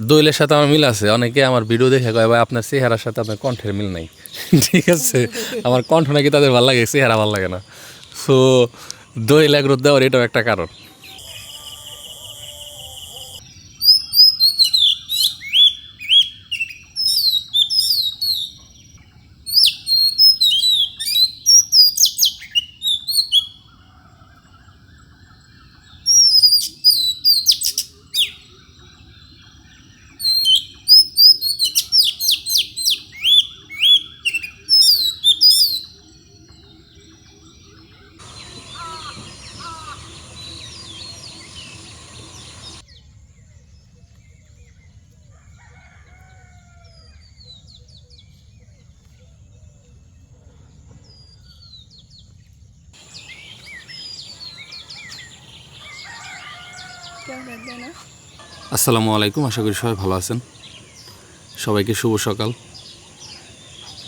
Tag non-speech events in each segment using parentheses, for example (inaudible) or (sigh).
দোয়েলের সাথে আমার মিল আছে। অনেকে আমার ভিডিও দেখে কয়, ভাই, আপনার চেহারার সাথে আপনার কণ্ঠের মিল নাই। (laughs) ঠিক আছে? আমার কণ্ঠ নাকি তাদের ভালো লাগে, চেহারা ভালো লাগে না। সো দোয়েল এগ্রোথ দেওয়ার এটাও একটা কারণ। আসসালামু আলাইকুম, আশা করি সবাই ভালো আছেন। সবাইকে শুভ সকাল।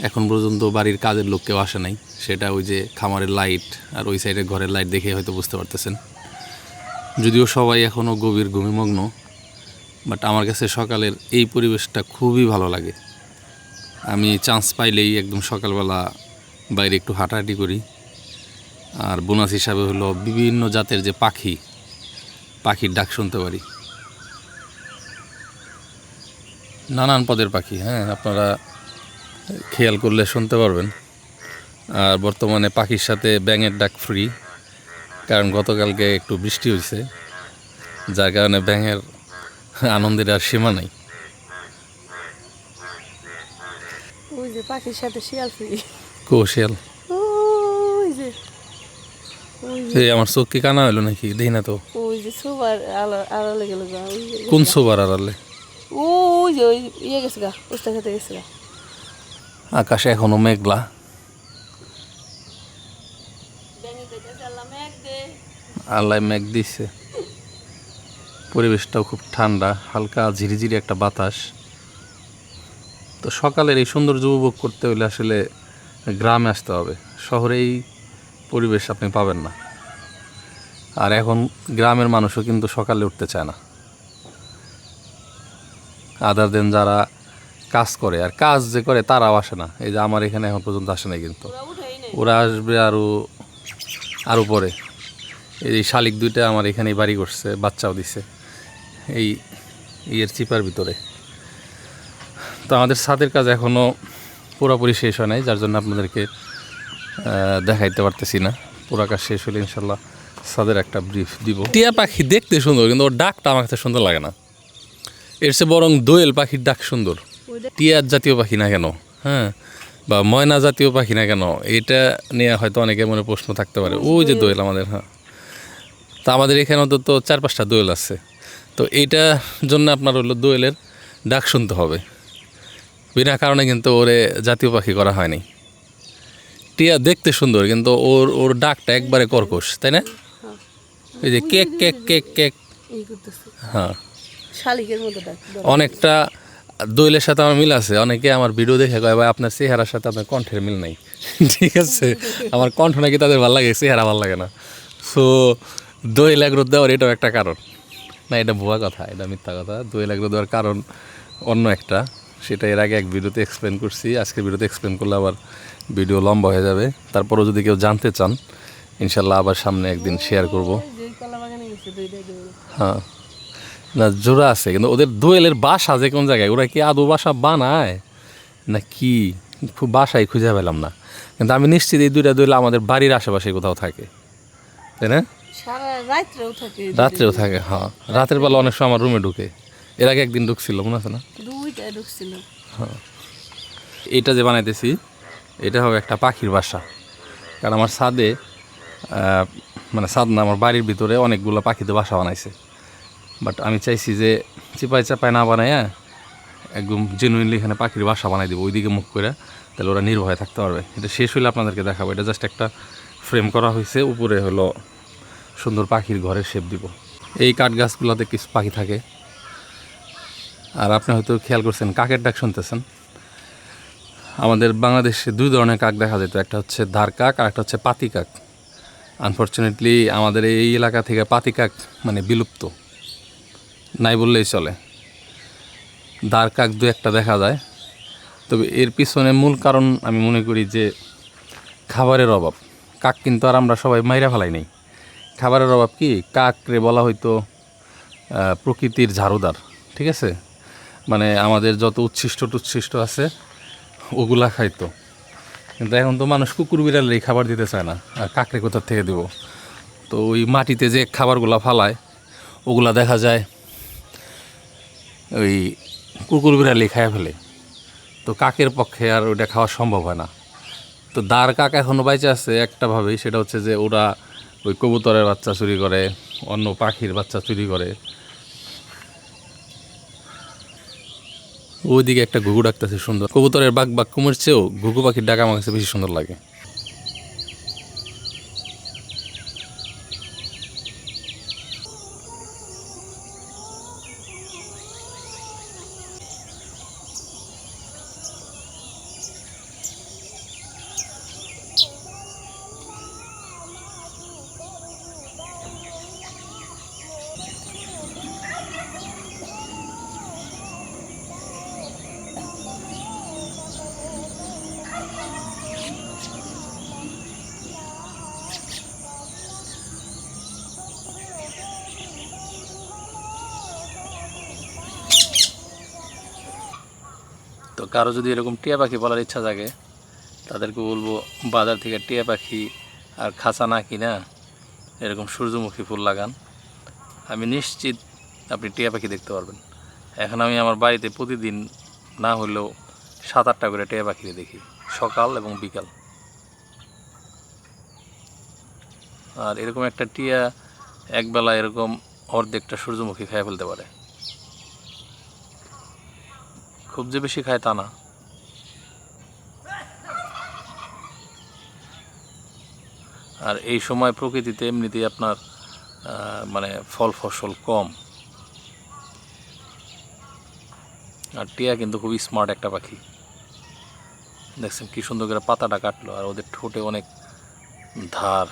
এখন পর্যন্ত বাড়ির কাজের লোক কেউ আসে নাই। সেটা ওই যে খামারের লাইট আর ওই সাইডের ঘরের লাইট দেখে হয়তো বুঝতে পারতেছেন। যদিও সবাই এখনও গভীর ঘুমিমগ্ন, বাট আমার কাছে সকালের এই পরিবেশটা খুবই ভালো লাগে। আমি চান্স পাইলেই একদম সকালবেলা বাইরে একটু হাঁটাহাঁটি করি। আর বোনাস হিসাবে হলো বিভিন্ন জাতের যে পাখি পাখির ডাক শুনতে পারি। নানান পদের পাখি হ্যাঁ আপনারা খেয়াল করলে শুনতে পারবেন। আর বর্তমানে পাখির সাথে ব্যাঙের ডাক ফ্রি কারণ গতকালকে একটু বৃষ্টি হয়েছে যার কারণে ব্যাঙের আনন্দের আর সীমা নেই। পাখির সাথে শিয়াল ফ্রি যে এই আমার চোখ কি কানা হলো নাকি? দেখি না তো। ওই যে সুবার আড়ালে গেল গা কোন সোবার আড়ালে? ওই যে ওই ইয়ে গেছে গা উস্তা খেতে গেছে গা। আকাশে এখনও মেঘলা। আল্লাহ মেঘ দিচ্ছে পরিবেশটাও খুব ঠান্ডা হালকা ঝিরিঝিরি একটা বাতাস। তো সকালের এই সৌন্দর্য উপভোগ করতে হলে আসলে গ্রামে আসতে হবে। শহরে এই পরিবেশ আপনি পাবেন না। আর এখন গ্রামের মানুষও কিন্তু সকালে উঠতে চায় না। আদার দেন যারা কাজ করে আর কাজ যে করে তারাও আসে না। এই যে আমার এখানে এখন পর্যন্ত আসে না কিন্তু। ওরা আসবে আরও আরও পরে। এই শালিক দুইটা আমার এখানেই বাড়ি করছে বাচ্চাও দিছে। এই ইয়ের চিপার ভিতরে। তো আমাদের ছাদের কাজ এখনও পুরোপুরি শেষ হয় নাই যার জন্য আপনাদেরকে দেখাইতে পারতেছি না। পুরো কাজ শেষ হলে ইনশাল্লাহ সাদের একটা ব্রিফ দিব। টিয়া পাখি দেখতে সুন্দর, কিন্তু ওর ডাকটা আমার কাছে সুন্দর লাগে না। এর চেয়ে বরং দোয়েল পাখির ডাক সুন্দর। টিয়ার জাতীয় পাখি না কেন? হ্যাঁ? বা ময়না জাতীয় পাখি না কেন? এটা নিয়ে হয়তো অনেকে মনে প্রশ্ন থাকতে পারে। ওই যে দোয়েল আমাদের হ্যাঁ। তা আমাদের এখানে তো চার পাঁচটা দোয়েল আছে। তো এইটার জন্য আপনার হলো দোয়েলের ডাক শুনতে হবে। বিনা কারণে কিন্তু ওরে জাতীয় পাখি করা হয়নি। টিয়া দেখতে সুন্দর কিন্তু ওর ওর ডাকটা একবারে কর্কশ তাই না? এই যে কেক কেক কেক কেক। হ্যাঁ। অনেকটা দোয়েলের সাথে আমার মিল আছে অনেকে আমার ভিডিও দেখে কয় ভাই আপনার চেহারার সাথে আপনার কণ্ঠের মিল নাই। (laughs) ঠিক আছে? আমার কণ্ঠ নাকি তাদের ভালো লাগে চেহারা ভালো লাগে না। সো দোয়েল এগ্রোথ দেওয়ার এটাও একটা কারণ। না এটা ভুয়া কথা এটা মিথ্যা কথা। দোয়েল এগ্রোথ দেওয়ার কারণ অন্য একটা সেটা এর আগে এক ভিডিওতে এক্সপ্লেন করছি আজকে ভিডিওতে এক্সপ্লেন করলে আবার ভিডিও লম্বা হয়ে যাবে। তারপরেও যদি কেউ জানতে চান ইনশাল্লাহ আবার সামনে একদিন শেয়ার করব। হ্যাঁ। না জোড়া আছে কিন্তু ওদের দোয়েলের বাসা যে কোন জায়গায় ওরা কি আদৌ বাসা বানায়? না কি? খুব বাসায় খুঁজে পেলাম না। কিন্তু আমি নিশ্চিত এই দুইটা দোয়েল আমাদের বাড়ির আশেপাশে কোথাও থাকে। তাই না? রাত্রেও থাকে হ্যাঁ। রাতের বেলা অনেক সময় আমার রুমে ঢুকে। এর আগে একদিন ঢুকছিল মনে আছে না? ঢুকছিল। এইটা যে বানাইতেছি এটা হবে একটা পাখির বাসা। কারণ আমার ছাদে মানে ছাদ না, আমার বাড়ির ভিতরে অনেকগুলো পাখিতে বাসা বানাইছে। বাট আমি চাইছি যে চিপাই চাপাই না বানাইয়া একদম জেনুইনলি এখানে পাখির বাসা বানাই দেবো, ওইদিকে মুখ করে তাহলে ওরা নির্ভয়ে থাকতে পারবে। এটা শেষ হলে আপনাদেরকে দেখাবো, এটা জাস্ট একটা ফ্রেম করা হয়েছে উপরে হলো সুন্দর পাখির ঘরের শেপ দিব। এই কাঠ গাছগুলোতে কিছু পাখি থাকে। আর আপনি হয়তো খেয়াল করছেন, কাকের ডাক শুনতেছেন। আমাদের বাংলাদেশে দুই ধরনের কাক দেখা যেত, একটা হচ্ছে ধার কাক আর একটা হচ্ছে পাতি কাক। আনফর্চুনেটলি আমাদের এই এলাকা থেকে পাতি কাক মানে বিলুপ্ত, নাই বললেই চলে। দাঁড় কাক দু একটা দেখা যায়। তবে এর পিছনে মূল কারণ আমি মনে করি যে খাবারের অভাব। কাক কিন্তু আর আমরা সবাই মাইরা ফেলাই নেই। খাবারের অভাব কি? কাকরে বলা হয়তো প্রকৃতির ঝাড়ুদার, ঠিক আছে? মানে আমাদের যত উচ্ছিষ্ট টুচ্ছিষ্ট আছে ওগুলা খাইতো। কিন্তু এখন তো মানুষ কুকুর বিড়ালে বিড়ালেই খাবার দিতে চায় না, আর কাকরে কোথার থেকে দেবো? তো ওই মাটিতে যে খাবারগুলা ফালায়, ওগুলা দেখা যায় ওই কুকুর বিড়ালি খায় ফেলে। তো কাকের পক্ষে আর ওইটা খাওয়া সম্ভব হয় না। তো দাঁড় কাক এখনও বাইচে আছে একটাভাবেই সেটা হচ্ছে যে ওরা ওই কবুতরের বাচ্চা চুরি করে, অন্য পাখির বাচ্চা চুরি করে। ওইদিকে একটা ঘুঘু ডাকতেছে, সুন্দর। কবুতরের বাঘ বাঘ কুমের চেয়েও ঘুঘু পাখির ডাকা আমার কাছে বেশি সুন্দর লাগে। তো কারও যদি এরকম টিয়া পাখি বলার ইচ্ছা থাকে তাদেরকে বলব বাজার থেকে টিয়া পাখি আর খাঁচা না কিনা, এরকম সূর্যমুখী ফুল লাগান। আমি নিশ্চিত আপনি টিয়া পাখি দেখতে পারবেন। এখন আমি আমার বাড়িতে প্রতিদিন না হলেও সাত আটটা করে টিয়া পাখি দেখি, সকাল এবং বিকাল। আর এরকম একটা টিয়া একবেলা এরকম অর্ধেকটা সূর্যমুখী খেয়ে ফেলতে পারে। খুব যে বেশি খায় তা না। আর এই সময় প্রকৃতিতে এমনিতেই আপনার মানে ফল ফসল কম। আর টিয়া কিন্তু খুবই স্মার্ট একটা পাখি। দেখছেন কি সুন্দর করে পাতাটা কাটলো আর ওদের ঠোঁটে অনেক ধার।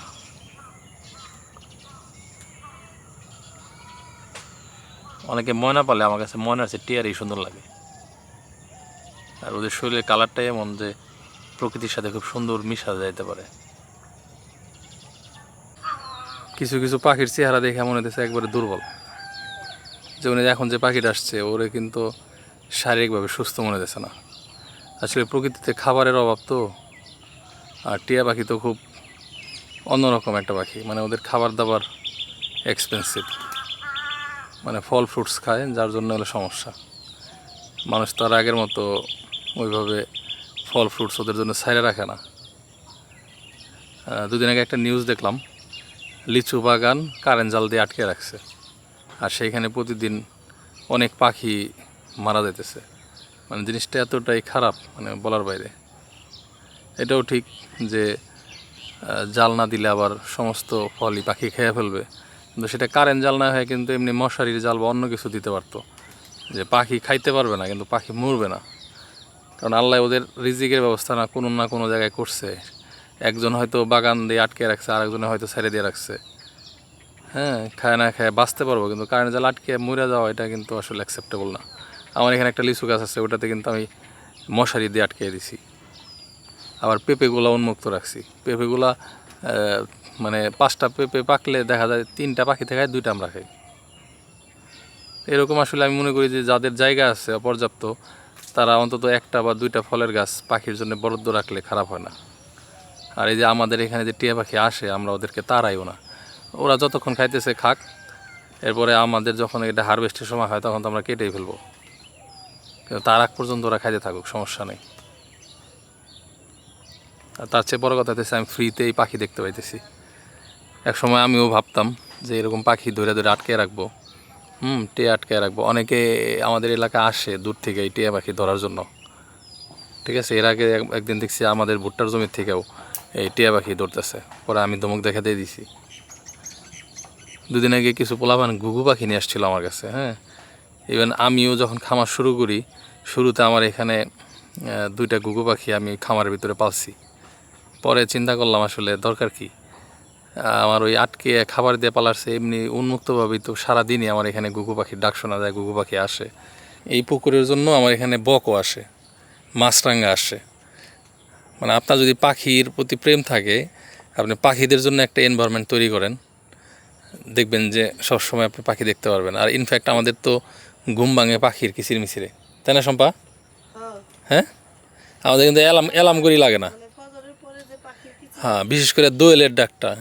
অনেকে ময়না পালে, আমার কাছে ময়নার চেয়ে টিয়ারই সুন্দর লাগে। আর ওদের শরীরের কালারটাই এমন যে প্রকৃতির সাথে খুব সুন্দর মিশা যাইতে পারে। কিছু কিছু পাখির চেহারা দেখে মনে হতেছে একবারে দুর্বল। যেমন এখন যে পাখিটা আসছে, ওরে কিন্তু শারীরিকভাবে সুস্থ মনে হতেছে না। আসলে প্রকৃতিতে খাবারের অভাব তো, আর টিয়া পাখি তো খুব অন্যরকম একটা পাখি মানে ওদের খাবার দাবার এক্সপেন্সিভ মানে ফল ফ্রুটস খায়, যার জন্য হলো সমস্যা। মানুষ তো আর আগের মতো ওইভাবে ফল ফ্রুটস ওদের জন্য ছাইড়ে রাখে না। দুদিন আগে একটা নিউজ দেখলাম, লিচু বাগান কারেন্ট জাল দিয়ে আটকে রাখছে। আর সেইখানে প্রতিদিন অনেক পাখি মারা যেতেছে মানে জিনিসটা এতটাই খারাপ মানে বলার বাইরে। এটাও ঠিক যে জাল না দিলে আবার সমস্ত ফলই পাখি খেয়ে ফেলবে। কিন্তু সেটা কারেন্ট জাল না হয় কিন্তু এমনি মশারির জাল বা অন্য কিছু দিতে পারতো। যে পাখি খাইতে পারবে না, কিন্তু পাখি মরবে না। কারণ আল্লাহ ওদের রিজিকের ব্যবস্থা না কোনো না কোনো জায়গায় করছে। একজন হয়তো বাগান দিয়ে আটকে রাখছে, আরেকজনে হয়তো ছেড়ে দিয়ে রাখছে। হ্যাঁ খায় না খায় বাঁচতে পারব, কিন্তু কারেন্ট জাল আটকে মরে যাওয়া, এটা কিন্তু আসলে অ্যাকসেপ্টেবল না। আমার এখানে একটা লিচু গাছ আছে, ওটাতে কিন্তু আমি মশারি দিয়ে আটকে দিছি। আবার পেঁপেগুলো উন্মুক্ত রাখছি। পেঁপেগুলা মানে পাঁচটা পেঁপে পাকলে দেখা যায় তিনটা পাখিতে খায় দুইটা আমরা খাই। এরকম আসলে আমি মনে করি যে যাদের জায়গা আছে পর্যাপ্ত তারা অন্তত একটা বা দুইটা ফলের গাছ পাখির জন্য বরাদ্দ রাখলে খারাপ হয় না। আর এই যে আমাদের এখানে যে টিয়া পাখি আসে, আমরা ওদেরকে তাড়াইও না। ওরা যতক্ষণ খাইতেছে খাক, এরপরে আমাদের যখন এটা হারভেস্টের সময় হয়, তখন তো আমরা কেটেই ফেলব। কিন্তু তার আগ পর্যন্ত ওরা খাইতে থাকুক, সমস্যা নেই। আর তার চেয়ে বড় কথা হচ্ছে আমি ফ্রিতে এই পাখি দেখতে পাইতেছি। এক সময় আমিও ভাবতাম যে এরকম পাখি ধরে ধরে আটকে রাখব। হুম, টিয়া আটকায় রাখব। অনেকে আমাদের এলাকা আসে দূর থেকে এই টিয়া পাখি ধরার জন্য। ঠিক আছে, এর আগে এক- একদিন দেখছি আমাদের ভুট্টার জমির থেকেও এই টিয়া পাখি ধরতেছে। পরে আমি ধমক দেখা দিয়ে দিছি। দুদিন আগে কিছু পোলাপান ঘুঘু পাখি নিয়ে আসছিল আমার কাছে হ্যাঁ। ইভেন আমিও যখন খামার শুরু করি, শুরুতে আমার এখানে দুইটা ঘুঘু পাখি আমি খামারের ভিতরে পালছি। পরে চিন্তা করলাম আসলে দরকার কি? আমার ওই আটকে খাবার দিয়ে পালারছে এমনি উন্মুক্তভাবেই তো সারাদিনই আমার এখানে ঘুঘু পাখির ডাক শোনা যায় ঘুঘু পাখি আসে। এই পুকুরের জন্য আমার এখানে বকও আসে মাছরাঙ্গা আসে। মানে আপনার যদি পাখির প্রতি প্রেম থাকে আপনি পাখিদের জন্য একটা এনভায়রনমেন্ট তৈরি করেন দেখবেন যে সবসময় আপনি পাখি দেখতে পারবেন। আর ইনফ্যাক্ট আমাদের তো ঘুম ভাঙে পাখির কিচির মিচিরে তাই না শম্পা? হ্যাঁ। আমাদের কিন্তু অ্যালাম অ্যালাম করি লাগে না। হ্যাঁ বিশেষ করে দোয়েলের ডাকটা।